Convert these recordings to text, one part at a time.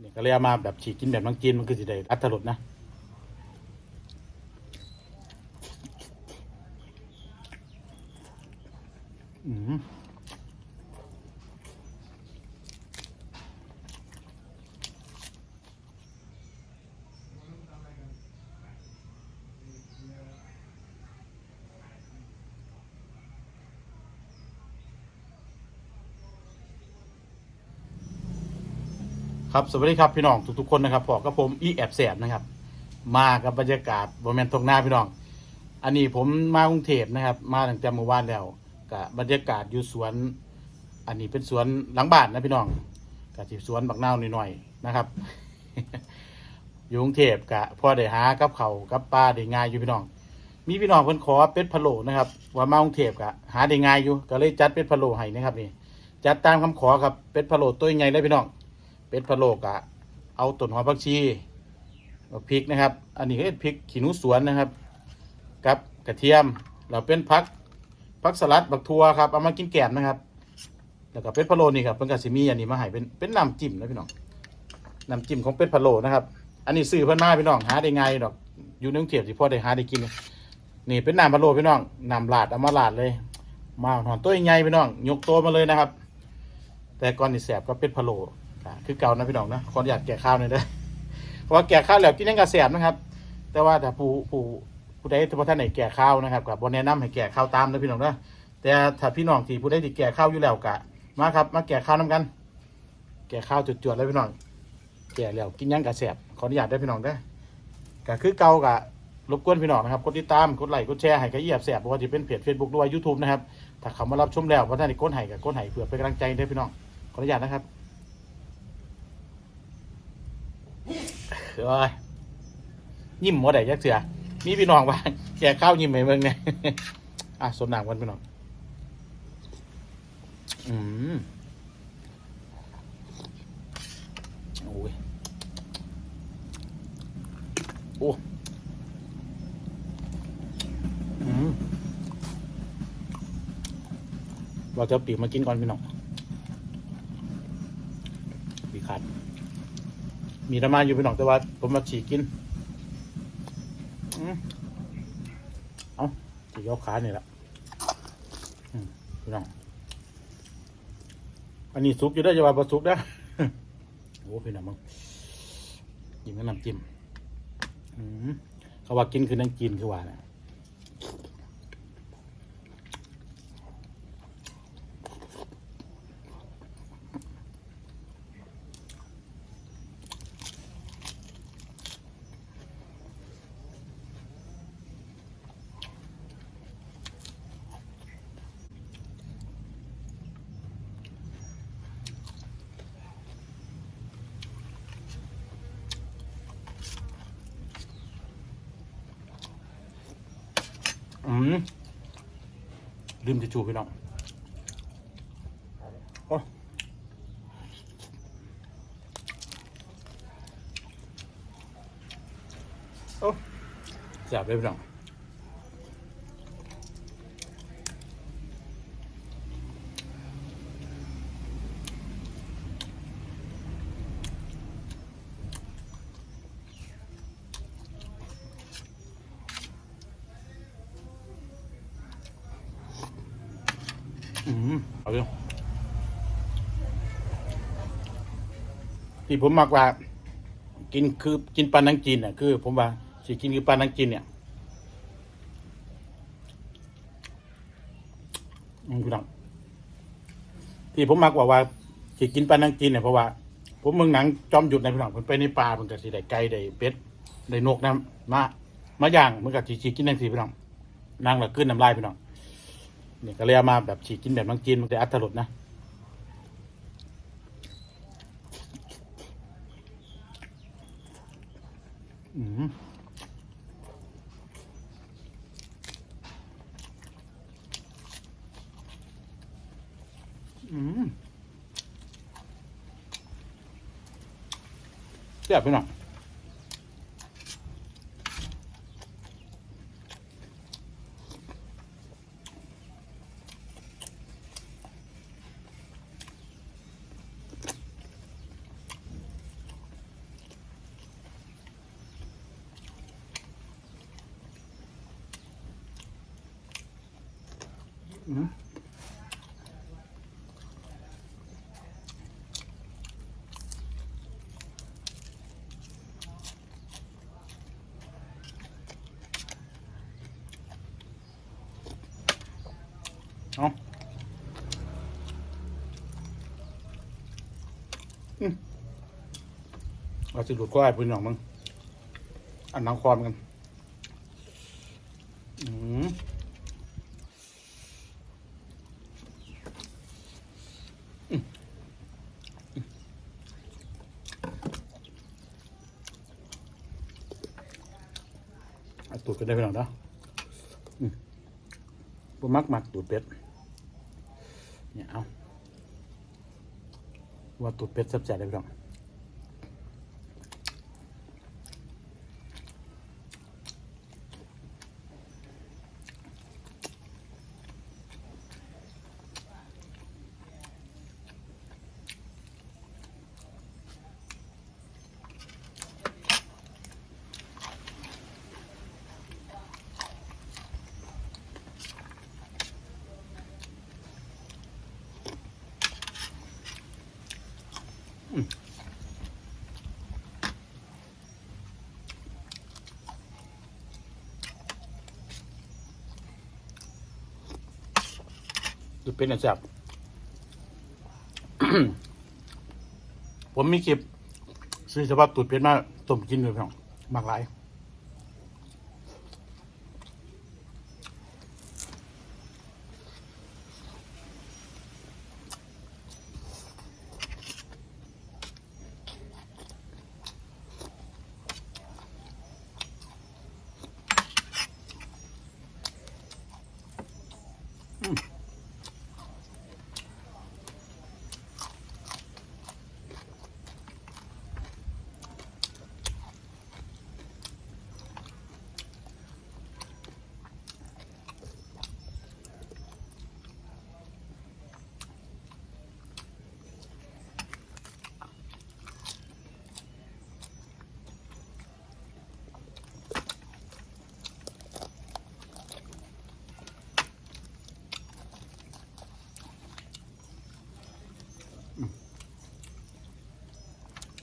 เนี่ยก็เลยเอามาแบบฉีกกินแบบน้องกินมันคือสิได้อัตรสนะอืม ครับสวัสดีครับพี่น้องทุกๆคนนะครับพอกับผมอีแอบแสบนะครับ มากับบรรยากาศบริเวณตรงหน้าพี่น้อง อันนี้ผมมากรุงเทพนะครับ มาตั้งแต่เมื่อวานแล้วกับบรรยากาศอยู่สวน อันนี้เป็นสวนหลังบ้านนะพี่น้องกับที่สวนบักนาวหน่อยๆนะครับ อยู่กรุงเทพกะพอได้หากับเขากับปลาได้ง่ายอยู่พี่น้อง มีพี่น้องเพิ่นขอเป็ดพะโล้นะครับ ว่ามากรุงเทพกะหาได้ง่ายอยู่ก็เลยจัดเป็ดพะโล้ให้นะครับนี่จัดตามคำขอครับเป็ดพะโล้ตัวใหญ่เลยพี่น้อง เป็ดพะโล้กะเอาต้นหอมผักชีพริกนะครับ อันนี้ก็เป็นพริกขี้หนูสวนนะครับ กับกระเทียมเราเป็นพักพักสลัดบักทัวครับเอามากินแกมนะครับ แล้วก็เป็ดพะโลนี่ครับเพิ่นก็สิมีอันนี้มาให้เป็นเป็นน้ำจิ้มนะพี่น้องน้ำจิ้มของเป็ดพะโลนะครับ อันนี้ซื้อเพิ่นมาพี่น้องหาได้ไงดอกอยู่ในกรุงเทพสิพอได้หาได้กินนี่เป็นน้ำพะโลพี่น้องน้ำลาดเอามาลาดเลย มาหอนตัวใหญ่พี่น้องยกตัวมาเลยนะครับ แต่ก่อนนี่แสบก็เป็ดพะโล คือเก่านะพี่น้องนะขออนุญาตแก่ข้าวหน่อยเด้อเพราะว่าแก่ข้าวแล้วกินยังกระแสบนะครับ แต่ว่าถ้าผู้ผู้ผู้ใดที่พท่านไหนแก่ข้าวนะครับกับบนแนะนำให้แก่ข้าวตามนะพี่น้องนะแต่ถ้าพี่น้องที่ผู้ใดที่แก่ข้าวอยู่แล้วกะมาครับ มาแก่ข้าวน้ำกัน แก่ข้าวจุดๆเลยพี่น้องแก่แล้วกินยังกระแสบขออนุญาตได้พี่น้องเด้ก็คือเก่ากะรบกวนพี่น้องนะครับกดติดตามกดไลค์กดแชร์ให้กระเยียบแสบเพราะว่าจะเป็นเพจเฟซบุ๊กด้วยยูทูบนะครับถ้าเขามารับชมแล้วพระท่านได้กดให้กับกดให้เพื่อเป็นกำลังใจให้พี่น้องขออนุญาตนะครับ เอ้ยยิ้มหมดได้ยักเสือมีพี่น้องบ้างแก่ข้าวยิ้มให้เบิ่งเนี่ยอะสมน้ำกันพี่น้องอืมโอ้ยโอ้อืมเราจะปีกมากินก่อนพี่น้องปีขาด มีน้ำมาอยู่พี่น้องแต่ว่าผมมาฉีกกินเอาฉีกเอาขาเนี่แหละพี่น้อง อันนี้ซุปอยู่ได้จะว่าปลาซุปนะโอ้พี่น้องมึงกินกับน้ำจิ้มเขาว่ากินคือนั่งกินคือว่านะอืม ลืมจะชูพี่น้องโอ้โอ้แสบเลยพี่น้องอืมเอาเลย ที่ผมมักว่า กินคือกินปลานังจีนอะคือ ผมว่าสิกินคือปลานังจีนเนี่ยอืมพี่น้องที่ผมมักว่าว่าสิกินปลานังจีนเนี่ยเพราะว่า ผมเมืองหนังจอมหยุดในพี่น้องผมไปในป่าผมก็สิได้ไก่ได้เป็ดได้นกนะมามาย่างเหมือนกับสิกินนั่งสิพี่น้องนั่งแล้วขึ้นน้ำลายพี่น้องเนี่ยก็เลยเอามาแบบฉีกกินแบบนังจีนมันจะอัตรสนะ อืมอืมแซ่บไปหน่อย เอาอืมเราจะดูดก็ได้พื้นหนองมึงอันน้ำคอมกัน อืมอืม เอาตูดกันได้ไปหน่อยนะอืมบ่มักมักตูดเป็ดเนี่ยเอาว่าตูดเป็ดแซ่บๆได้ไปหน่อย ดเป็นี่ยแซ่บผมมีคลิปซื้อเฉพาะตูดเป็นมาต้มกินเลยพี่น้องมากหลาย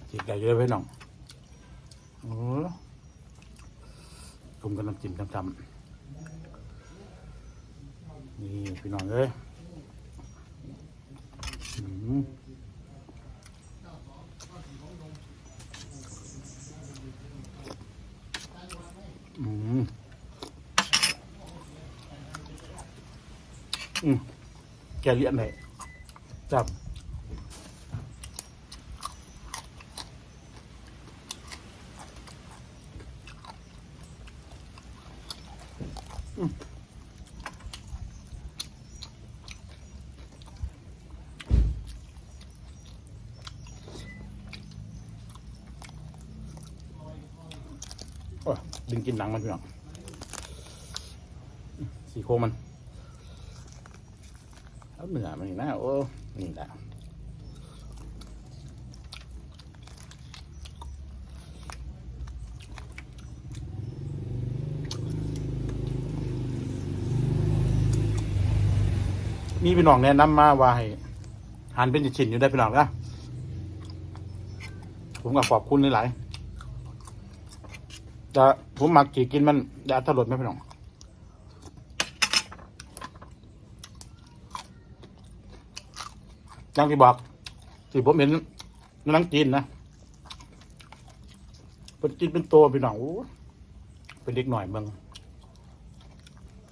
จิกไก่เยอะไปหน่องโอ้ผมกำลังจิ้มทำๆนี่พี่น้องเอ้ยอืมอืมอืมแกเลี้ยนเลยจับ กินหนังมันพี่น้องสีโครงมันเอาเหนือมันนี่นะโอ้นี่แหละมีพี่น้องแนะนำมาว่าให้หันเป็นชิ้นอยู่ได้พี่น้องนะผมก็ขอบคุณหลายๆ ต่ผมหมักจีกินมันอยาตลดไหมพี่น้องอย่างที่บอกที่ผมเห็นนังจีนนะเป็นกินเป็นตัวพี่น้องเป็นเด็กหน่อยเมือง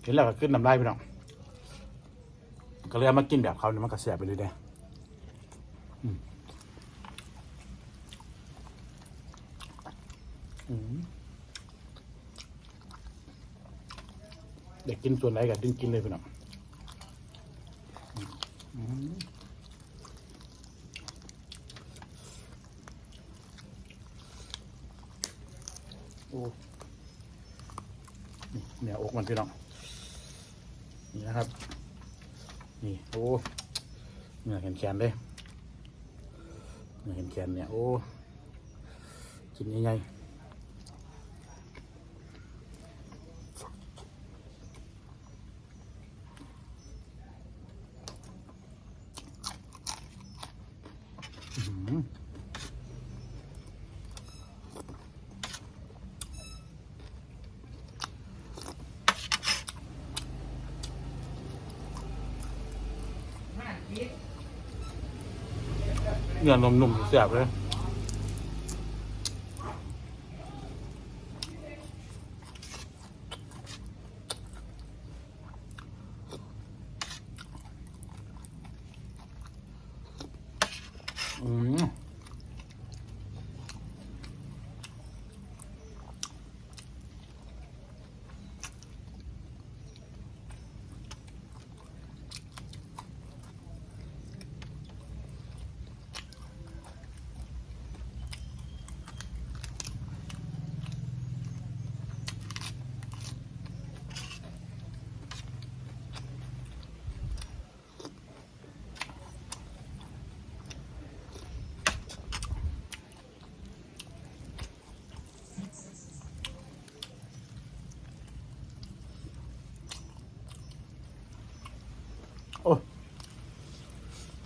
เห็นแล้วก็ขึ้นน้ำลายพี่น้องก็เลยเอามากินแบบเขาเนี่ยมันก็แสบไปเลยเด้อืมอืม เด็กกินส่วนไหนก็ดึงกินเลยพี่น้องโอ้นี่เนี่ยอกมันพี่น้องนี่นะครับ นี่โอ้เนี่ยเห็นแขนเลยเนี่ยเห็นแขนเนี่ยโอ้กินใหญ่ๆ เนื้อนมนุ่มๆแสบเลย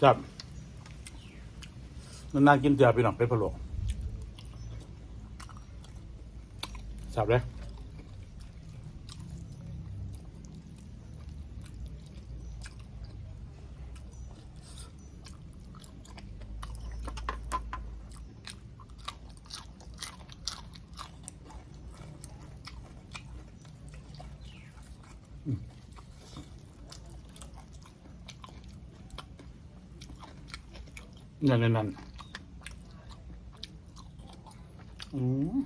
จับนานๆกินเตือพี่น้องเป็ดพะโล้จับเลย นั่นนั่นนั่นอืม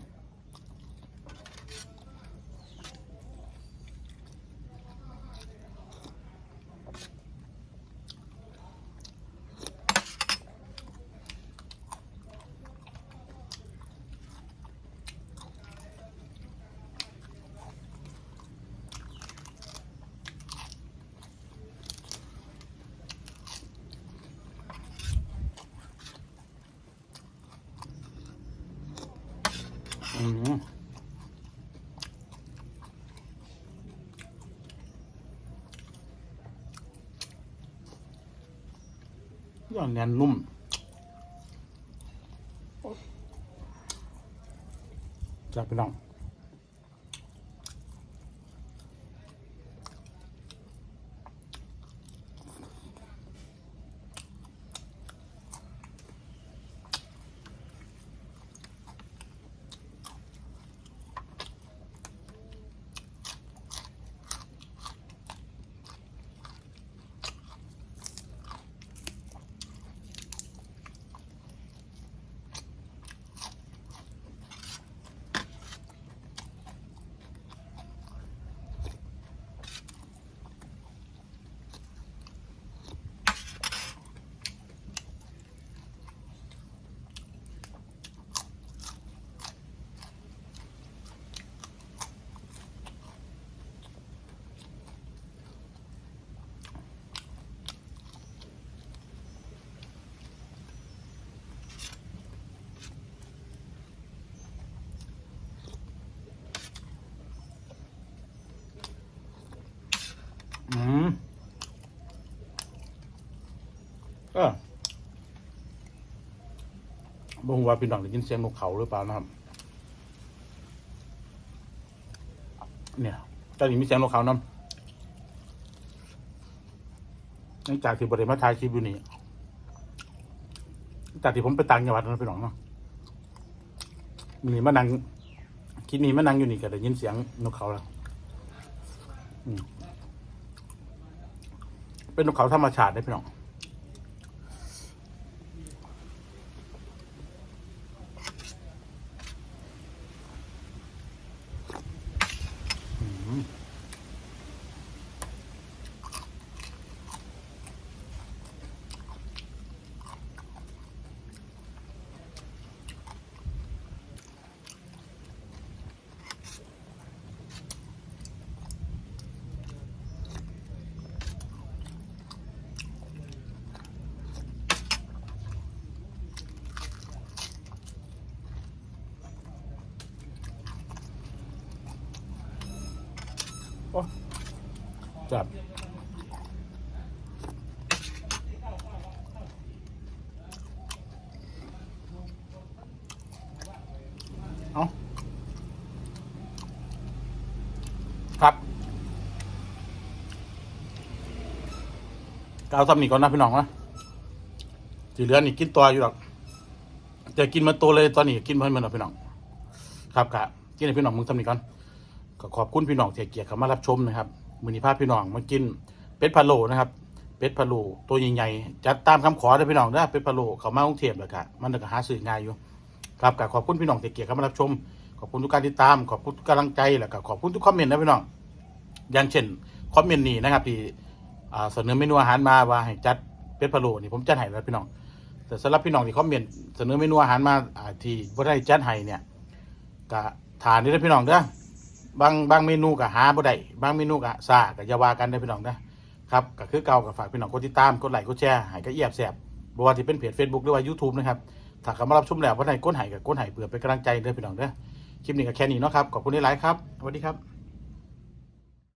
อืม อย่างแน่นนุ่มจับไปน้อง อืมเออบ่งว่าพี่น้องได้ยินเสียงนกเขาหรือเปล่านะครับ เนี่ยตอนนี้มีเสียงนกเขานำหลังจากที่บริมาถ่ายคลิปอยู่นี่จากที่ผมไปต่างจังหวัดนะพี่น้องเนาะมีนี่มานั่งคลิปนี้มานั่งอยู่นี่ก็ได้ยินเสียงนกเขาแล้ว อืม เป็นนกเขาธรรมชาติได้พี่น้อง จับเอาครับกเอาทำนี่ก่อนนะพี่น้องนะจีเหลือนี่กินตัวอยู่หรอกจะกินมาตัวเลยตอนนี้กินเพิ่นเหมือนพี่น้อง ครับกะกินให้พี่น้องมึงทำนี่ก่อนก็ขอบคุณพี่น้องเที่ให้เกียรติเข้ามารับชมนะครับ มือนี้พาพพี่น้องมากินเป็ดพะโล้นะครับ เป็ดพะโล้ตัวใหญ่ๆจัดตามคำขอเลยพี่น้องเด้อเป็ดพะโล้เขามากรุงเทพแล้วกะมันก็หาซื้อง่ายอยู่ ครับกะขอบคุณพี่น้องที่เกียรติเข้ามารับชม ขอบคุณทุกการติดตาม ขอบคุณทุกกำลังใจแล้วก็ขอบคุณทุกคอมเมนต์นะพี่น้อง อย่างเช่นคอมเมนต์นี้นะครับที่เสนอเมนูอาหารมาว่าให้จัดเป็ดพะโล้นี่ผมจัดให้แล้วพี่น้อง แต่สำหรับพี่น้องที่คอมเมนต์เสนอเมนูอาหารมาที่บ่าได้จัดให้เนี่ยก็ทานนี่นะพี่น้องเด้อ บางบางเมนูก็หาบ่ได้บางเมนูก็ซาก็อย่าว่ากันได้อพี่น้องนะครับก็คือเก่ากับฝากพี่น้องกดติดตามกดไลค์กดแชร์ให้ก็เอียบแสบบ่ว่าที่เป็นเพจ Facebook หรือว่า YouTube นะครับถ้าเข้ามารับชมแล้วบ่ไหนก้นห้ก็กดให้เพื่อเป็นกำลังใจเด้อพี่น้องเด้อคลิปนี้ก็แค่นี้เนาะครับขอบคุณหลายๆครับสวัสดีครับ